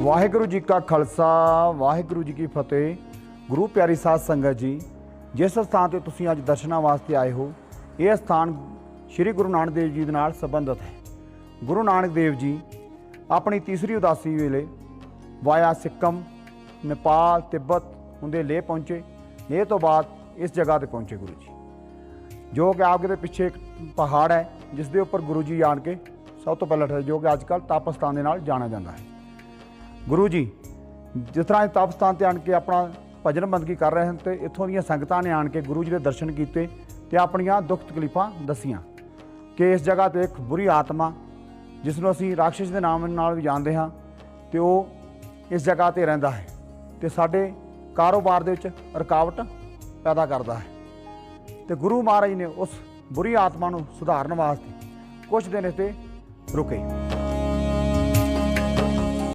ਵਾਹਿਗੁਰੂ ਜੀ ਕਾ ਖਾਲਸਾ, ਵਾਹਿਗੁਰੂ ਜੀ ਕੀ ਫਤਿਹ। ਗੁਰੂ ਪਿਆਰੀ ਸਾਧ ਸੰਗਤ ਜੀ, ਜਿਸ ਸਥਾਨ ਤੇ ਤੁਸੀਂ ਅੱਜ ਦਰਸ਼ਨਾਂ ਵਾਸਤੇ ਆਏ ਹੋ, ਇਹ ਸਥਾਨ ਸ੍ਰੀ ਗੁਰੂ ਨਾਨਕ ਦੇਵ ਜੀ ਦੇ ਨਾਲ ਸੰਬੰਧਿਤ ਹੈ। ਗੁਰੂ ਨਾਨਕ ਦੇਵ ਜੀ ਆਪਣੀ ਤੀਸਰੀ ਉਦਾਸੀ ਵੇਲੇ ਵਾਇਆ ਸਿੱਕਮ, ਨੇਪਾਲ, ਤਿੱਬਤ ਹੁੰਦੇ ਲੇਹ ਪਹੁੰਚੇ। ਲੇਹ ਤੋਂ ਬਾਅਦ ਇਸ ਜਗ੍ਹਾ ਤੇ ਪਹੁੰਚੇ ਗੁਰੂ ਜੀ। ਜੋ ਕਿ ਆਪਕੇ ਦੇ ਪਿੱਛੇ ਇੱਕ ਪਹਾੜ ਹੈ ਜਿਸ ਦੇ ਉੱਪਰ ਗੁਰੂ ਜੀ ਆਣ ਕੇ ਸਭ ਤੋਂ ਪਹਿਲਾਂ ਠਹਿਰੇ, ਜੋ ਕਿ ਅੱਜ ਕੱਲ੍ਹ ਤਪਸਥਾਨ ਦੇ ਨਾਲ ਜਾਣਿਆ ਜਾਂਦਾ ਹੈ। ਗੁਰੂ ਜੀ, ਜਿਸ ਤਰ੍ਹਾਂ ਇਹ ਤਪਸਥਾਨ ਤੇ ਆਣ ਕੇ ਆਪਣਾ ਭਜਨ ਬੰਦਗੀ ਕਰ ਰਹੇ ਹਨ ਤੇ ਇੱਥੋਂ ਦੀਆਂ ਸੰਗਤਾਂ ਨੇ ਆਣ ਕੇ ਗੁਰੂ ਜੀ ਦੇ ਦਰਸ਼ਨ ਕੀਤੇ ਤੇ ਆਪਣੀਆਂ ਦੁੱਖ ਤਕਲੀਫਾਂ ਦੱਸੀਆਂ ਕਿ ਇਸ ਜਗ੍ਹਾ ਤੇ ਇੱਕ ਬੁਰੀ ਆਤਮਾ, ਜਿਸ ਨੂੰ ਅਸੀਂ ਰਾਖਸ਼ ਦੇ ਨਾਮ ਨਾਲ ਵੀ ਜਾਣਦੇ ਹਾਂ ਤੇ ਉਹ ਇਸ ਜਗ੍ਹਾ ਤੇ ਰਹਿੰਦਾ ਹੈ ਤੇ ਸਾਡੇ ਕਾਰੋਬਾਰ ਦੇ ਵਿੱਚ ਰੁਕਾਵਟ ਪੈਦਾ ਕਰਦਾ ਹੈ। ਤੇ ਗੁਰੂ ਮਹਾਰਾਜ ਨੇ ਉਸ ਬੁਰੀ ਆਤਮਾ ਨੂੰ ਸੁਧਾਰਨ ਵਾਸਤੇ ਕੁਝ ਦਿਨ ਇੱਥੇ ਰੁਕੇ।